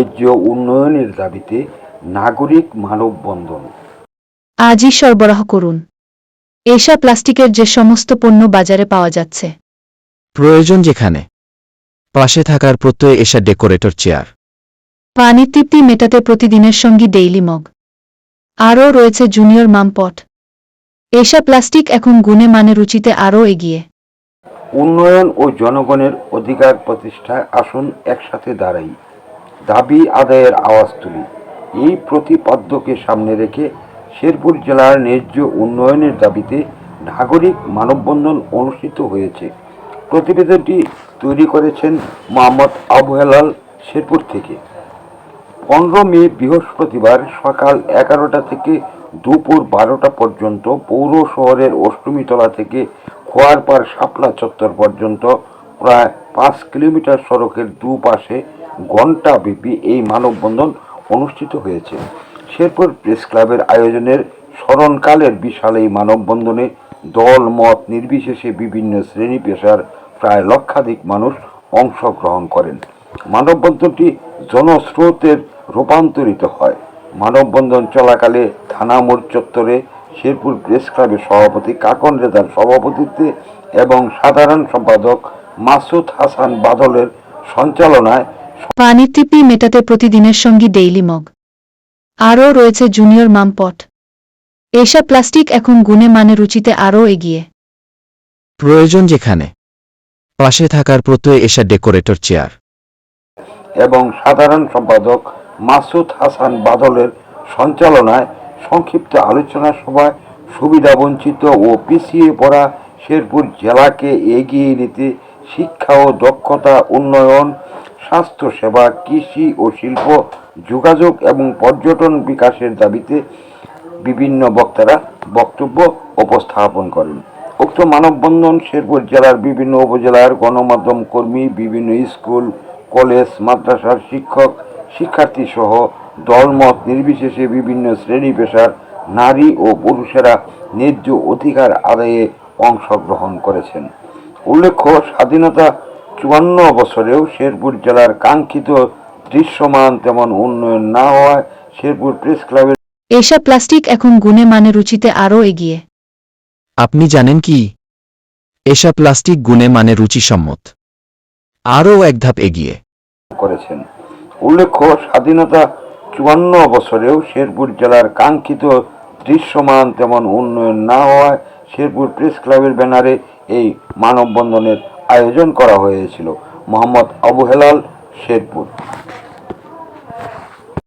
ন্যায্য উন্নয়নের দাবিতে নাগরিক মানববন্ধন। আজই সরবরাহ করুন। এসা প্লাস্টিকের যে সমস্ত পণ্য বাজারে পাওয়া যাচ্ছে। প্রয়োজন যেখানে পাশে থাকার প্রত্যয়ে এসা ডেকোরেটর চেয়ার। পানির তৃপ্তি মেটাতে প্রতিদিনের সঙ্গী ডেইলি মগ। আরও রয়েছে জুনিয়র মামপট। এসা প্লাস্টিক এখন গুণে মানে রুচিতে আরও এগিয়ে। উন্নয়ন ও জনগণের অধিকার প্রতিষ্ঠায় আসুন একসাথে দাঁড়াই। দাবি আদায়ের আওয়াজ তুলি। এই প্রতিপাদ্যকে সামনে রেখে শেরপুর জেলার ন্যায্য উন্নয়নের দাবিতে নাগরিক মানববন্ধন অনুষ্ঠিত হয়েছে। প্রতিবেদনটি তৈরি করেছেন মোহাম্মদ আবু হেলাল শেরপুর থেকে। পনেরো মে বৃহস্পতিবার সকাল এগারোটা থেকে দুপুর বারোটা পর্যন্ত পৌর শহরের অষ্টমীতলা থেকে খোয়ারপাড় শাপলা চত্বর পর্যন্ত প্রায় পাঁচ কিলোমিটার সড়কের দুপাশে ঘণ্টাব্যাপী এই মানববন্ধন অনুষ্ঠিত হয়েছে। শেরপুর প্রেস ক্লাবের আয়োজনের স্মরণকালের বিশাল এই মানববন্ধনে দল মত নির্বিশেষে বিভিন্ন শ্রেণি পেশার প্রায় লক্ষাধিক মানুষ অংশগ্রহণ করেন। মানববন্ধনটি জনস্রোতের রূপান্তরিত হয়। মানববন্ধন চলাকালে থানা মোড় চত্বরে শেরপুর প্রেস ক্লাবের সভাপতি, কাকন রেজার সভাপতিত্বে এবং সাধারণ সম্পাদক মাসুদ হাসান বাদলের সঞ্চালনায় পানির তৃপ্তি মেটাতে প্রতিদিনের সঙ্গী ডেইলি মগ আরও রয়েছে জুনিয়র মামপট এসা প্লাস্টিক এখন গুণে মানে রুচিতে আরও এগিয়ে। প্রয়োজন যেখানে। পাশে থাকার প্রত্যয়ে এসা ডেকোরেটর চেয়ার এবং সাধারণ সম্পাদক মাসুদ হাসান বাদলের সঞ্চালনায় সংক্ষিপ্ত আলোচনা সভায় সুবিধাবঞ্চিত ও পিছিয়ে পড়া শেরপুর জেলাকে এগিয়ে নিতে শিক্ষা ও দক্ষতা উন্নয়ন স্বাস্থ্যসেবা কৃষি ও শিল্প, যোগাযোগ এবং পর্যটন বিকাশের দাবিতে বিভিন্ন বক্তারা বক্তব্য উপস্থাপন করেন। উক্ত মানববন্ধন শেরপুর জেলার বিভিন্ন উপজেলার গণমাধ্যম কর্মী, বিভিন্ন স্কুল, কলেজ, মাদ্রাসার শিক্ষক, শিক্ষার্থী সহ দলমত নির্বিশেষে বিভিন্ন শ্রেণি পেশার নারী ও পুরুষেরা ন্যায্য অধিকার আদায়ে অংশগ্রহণ করেছেন। উল্লেখ্য, স্বাধীনতা চুয়ান্ন বছরেও শেরপুর জেলার কাঙ্ক্ষিত দৃশ্যমান তেমন উন্নয়ন না হওয়ায় শেরপুর প্রেস ক্লাবের এসা প্লাস্টিক এখন গুণে মানে রুচিতে আরও এগিয়ে। আপনি জানেন কি? এসা প্লাস্টিক গুণে মানে রুচিসম্মত। আরও এক ধাপ এগিয়ে। করেছেন। উল্লেখ্য স্বাধীনতা চুয়ান্ন বছরেও শেরপুর জেলার কাঙ্ক্ষিত দৃশ্যমান তেমন উন্নয়ন না হওয়ায় শেরপুর প্রেস ক্লাবের ব্যানারে এই মানববন্ধনের আয়োজন করা হয়েছিল। মোহাম্মদ আবু হেলাল শেরপুর।